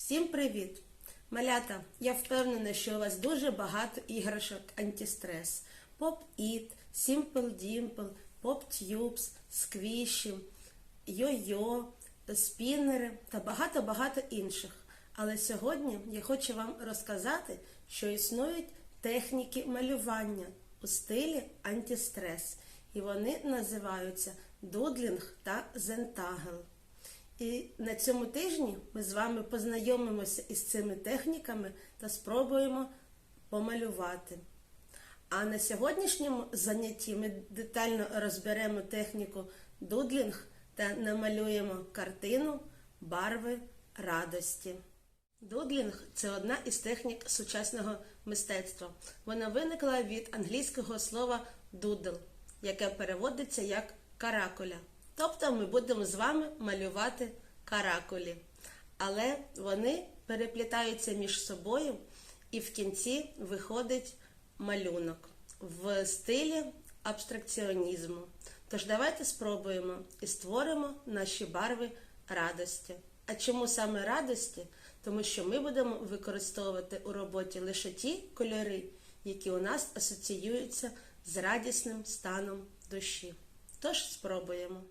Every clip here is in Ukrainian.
Всім привіт! Малята, я впевнена, що у вас дуже багато іграшок антистрес. Поп-іт, Simple Dimple, Pop-Tubes, сквіші, йо-йо, спіннери та багато-багато інших. Але сьогодні я хочу вам розказати, що існують техніки малювання у стилі антистрес. І вони називаються дудлінг та зентагел. І на цьому тижні ми з вами познайомимося із цими техніками та спробуємо помалювати. А на сьогоднішньому занятті ми детально розберемо техніку дудлінг та намалюємо картину барви радості. Дудлінг це одна із технік сучасного мистецтва. Вона виникла від англійського слова дудл, яке переводиться як каракуля. Тобто ми будемо з вами малювати каракулі. Але вони переплітаються між собою, і в кінці виходить малюнок в стилі абстракціонізму. Тож давайте спробуємо і створимо наші барви радості. А чому саме радості? Тому що ми будемо використовувати у роботі лише ті кольори, які у нас асоціюються з радісним станом душі. Тож спробуємо.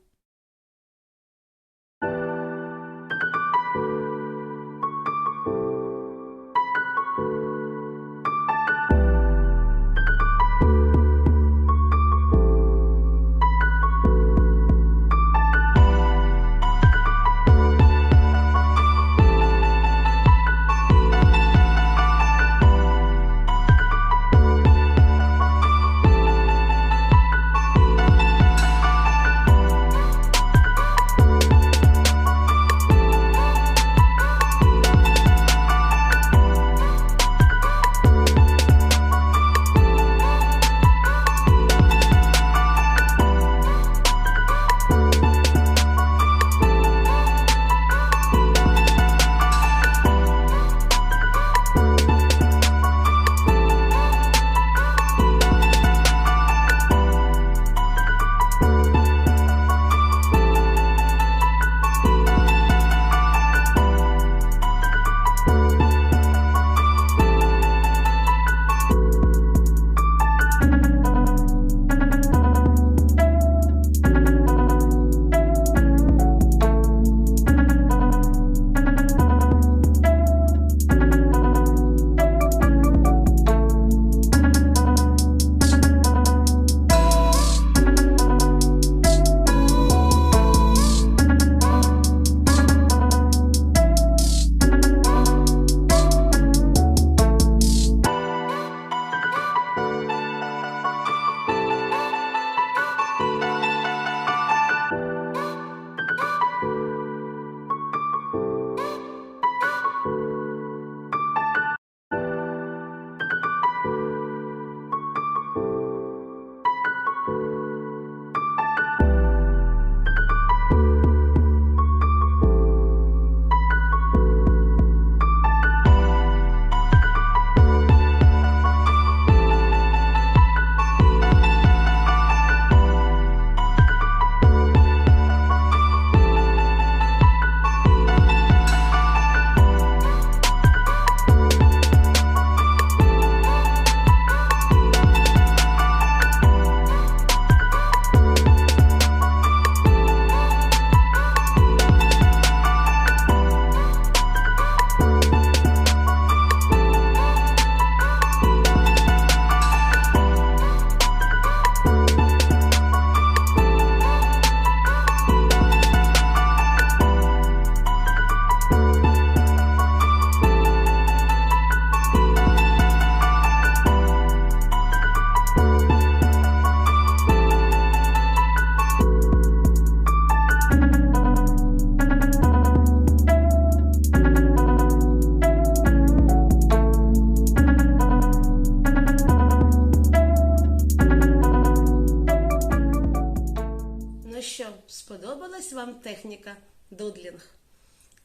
Ну що, сподобалась вам техніка дудлінг?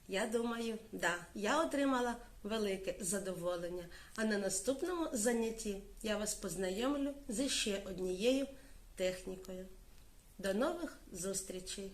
Я думаю, да, я отримала велике задоволення. А на наступному занятті я вас познайомлю з ще однією технікою. До нових зустрічей!